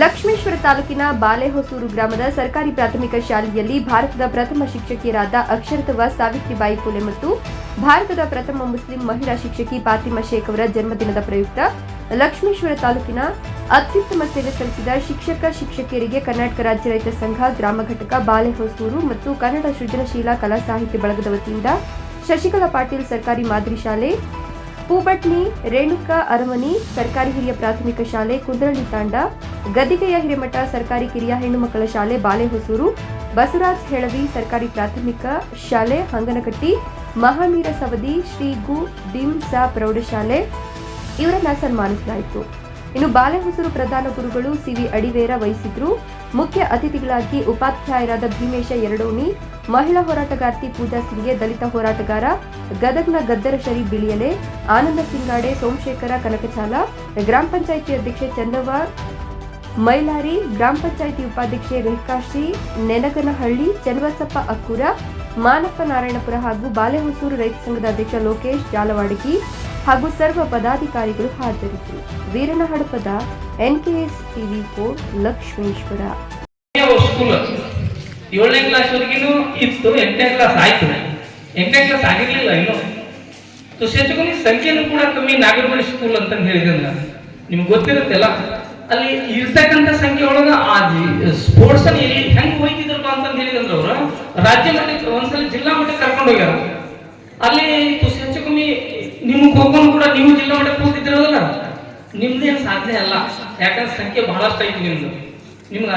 ಲಕ್ಷ್ಮೇಶ್ವರ ತಾಲೂಕಿನ ಬಾಲೆಹೊಸೂರು ಗ್ರಾಮದ ಸರ್ಕಾರಿ ಪ್ರಾಥಮಿಕ ಶಾಲೆಯಲ್ಲಿ ಭಾರತದ ಪ್ರಥಮ ಶಿಕ್ಷಕಿಯರಾದ ಅಕ್ಷರತವ ಸಾವಿತ್ರಿಬಾಯಿ ಫುಲೆ ಮತ್ತು ಭಾರತದ ಪ್ರಥಮ ಮುಸ್ಲಿಂ ಮಹಿಳಾ ಶಿಕ್ಷಕಿ ಫಾತಿಮಾ ಶೇಖ್ ಅವರ ಜನ್ಮದಿನದ ಪ್ರಯುಕ್ತ ಲಕ್ಷ್ಮೇಶ್ವರ ತಾಲೂಕಿನ ಅತ್ಯುತ್ತಮ ಸೇವೆ ಸಲ್ಲಿಸಿದ ಶಿಕ್ಷಕ ಶಿಕ್ಷಕಿಯರಿಗೆ ಕರ್ನಾಟಕ ರಾಜ್ಯ ರೈತ ಸಂಘ, ಗ್ರಾಮ ಘಟಕ ಬಾಲೆಹೊಸೂರು ಮತ್ತು ಕನ್ನಡ ಸೃಜನಶೀಲ ಕಲಾ ಸಾಹಿತ್ಯ ಬಳಗದ ವತಿಯಿಂದ ಶಶಿಕಲಾ ಪಾಟೀಲ್ ಸರ್ಕಾರಿ ಮಾದರಿ ಶಾಲೆ ಪೂಬಟ್ನಿ ರೇಣುಕಾ, ಅರಮನಿ, ಸರ್ಕಾರಿ ಹಿರಿಯ ಪ್ರಾಥಮಿಕ ಶಾಲೆ, ಕುದ್ರಳ್ಳಿ ತಾಂಡ, ಗದ್ದಿಗೆಯ ಹಿರೇಮಠ, ಸರ್ಕಾರಿ ಕಿರಿಯ ಹೆಣ್ಣು ಮಕ್ಕಳ ಶಾಲೆ ಬಾಲೆಹೊಸೂರು ಬಸವರಾಜ್ ಹೆಳವಿ ಸರ್ಕಾರಿ ಪ್ರಾಥಮಿಕ ಶಾಲೆ, ಹಂಗನಕಟ್ಟಿ ಮಹಾವೀರ ಸವದಿ ಶ್ರೀ ಗು ಡಿಮ್ಸ ಪ್ರೌಢಶಾಲೆ. ಇವರನ್ನ ಸನ್ಮಾನಿಸಲಾಯಿತು. ಇನ್ನು ಬಾಲೆಹೊಸೂರು ಪ್ರಧಾನ ಗುರುಗಳು ಸಿವಿ ಅಡಿವೇರ ವಹಿಸಿದ್ರು. ಮುಖ್ಯ ಅತಿಥಿಗಳಾಗಿ ಉಪಾಧ್ಯಾಯರಾದ ಭೀಮೇಶ ಎರಡೋಣಿ, ಮಹಿಳಾ ಹೋರಾಟಗಾರ್ತಿ ಪೂಜಾ ಸಿಂಗ್ಗೆ ದಲಿತ ಹೋರಾಟಗಾರ ಗದಗ್ನ ಗದ್ದರ ಶರಿ ಬಿಳಿಯಲೆ, ಆನಂದ ಸಿಂಗಾಡೆ, ಸೋಮಶೇಖರ ಕನಕಚಾಲ, ಗ್ರಾಮ ಪಂಚಾಯಿತಿ ಅಧ್ಯಕ್ಷೆ ಚಂದವ ಮೈಲಾರಿ, ಗ್ರಾಮ ಪಂಚಾಯಿತಿ ಉಪಾಧ್ಯಕ್ಷೆ ರೇಖಾಶ್ರೀ, ನೆನಗನಹಳ್ಳಿ, ಚನ್ನಬಸಪ್ಪ ಅಕ್ಕೂರ, ಮಾನಪ್ಪ ನಾರಾಯಣಪುರ ಹಾಗೂ ಬಾಲೆಹೊಸೂರು ರೈತ ಸಂಘದ ಅಧ್ಯಕ್ಷ ಲೋಕೇಶ್ ಜಾಲವಾಡಗಿ. ಹಾಗೂ ಸರ್ವ ಪದಾಧಿಕಾರಿಗಳು ಹಾಜರಿದ್ದರು. ವೀರನ ಹಡಪದ ಎನ್ಕೆಎಸ್ ಟಿವಿ ಕೋ ಲಕ್ಷ್ಮೇಶ್ವರ. ಏಳನೇ ಕ್ಲಾಸ್ ವರೆಗಿನೂ ಇತ್ತು, ಎಂಟನೇ ಕ್ಲಾಸ್ ಆಯ್ತು. ಎಂಟನೇ ಕ್ಲಾಸ್ ಆಗಿರ್ಲಿಲ್ಲ ಇನ್ನು. ಶಿಕ್ಷಕನ ಸಂಖ್ಯೆನೂ ಕೂಡ ಕಮ್ಮಿ ನಾಗರಬಳ್ಳಿ ಸ್ಕೂಲ್ ಅಂತ ಹೇಳಿದ್ರಲ್ಲ ನಿಮ್ಗೆ ಗೊತ್ತಿರುತ್ತಲ್ಲ ಅಲ್ಲಿ? ಇರ್ತಕ್ಕಂಥ ಸಂಖ್ಯೆ ಒಳಗ ಆ ಸ್ಪೋರ್ಟ್ಸ್ ಅಲ್ಲಿ ಹೆಂಗ್ ಹೋಯ್ತಿದ್ರಪ್ಪ ಅಂತ ಹೇಳಿದಂದ್ರ ಅವರು. ರಾಜ್ಯ ಮಟ್ಟಕ್ಕೆ ಒಂದ್ಸಲ ಜಿಲ್ಲಾ ಮಟ್ಟಕ್ಕೆ ಕರ್ಕೊಂಡು ಹೋಗ್ಯಾರ. ಅಲ್ಲಿ ಹೆಚ್ಚು ನಿಮ್ಗೆ ಹೋಗೋನು ಕೂಡ ನೀವು ಜಿಲ್ಲಾ ಮಟ್ಟಕ್ಕೆ ಹೋಗಿದ್ರಲ್ಲ ನಿಮ್ದೇನು ಸಾಧನೆ ಅಲ್ಲ? ಯಾಕಂದ್ರೆ ಸಂಖ್ಯೆ ಬಹಳಷ್ಟು ಐತಿ ನಿಮ್ದು. ನಿಮ್ಗೆ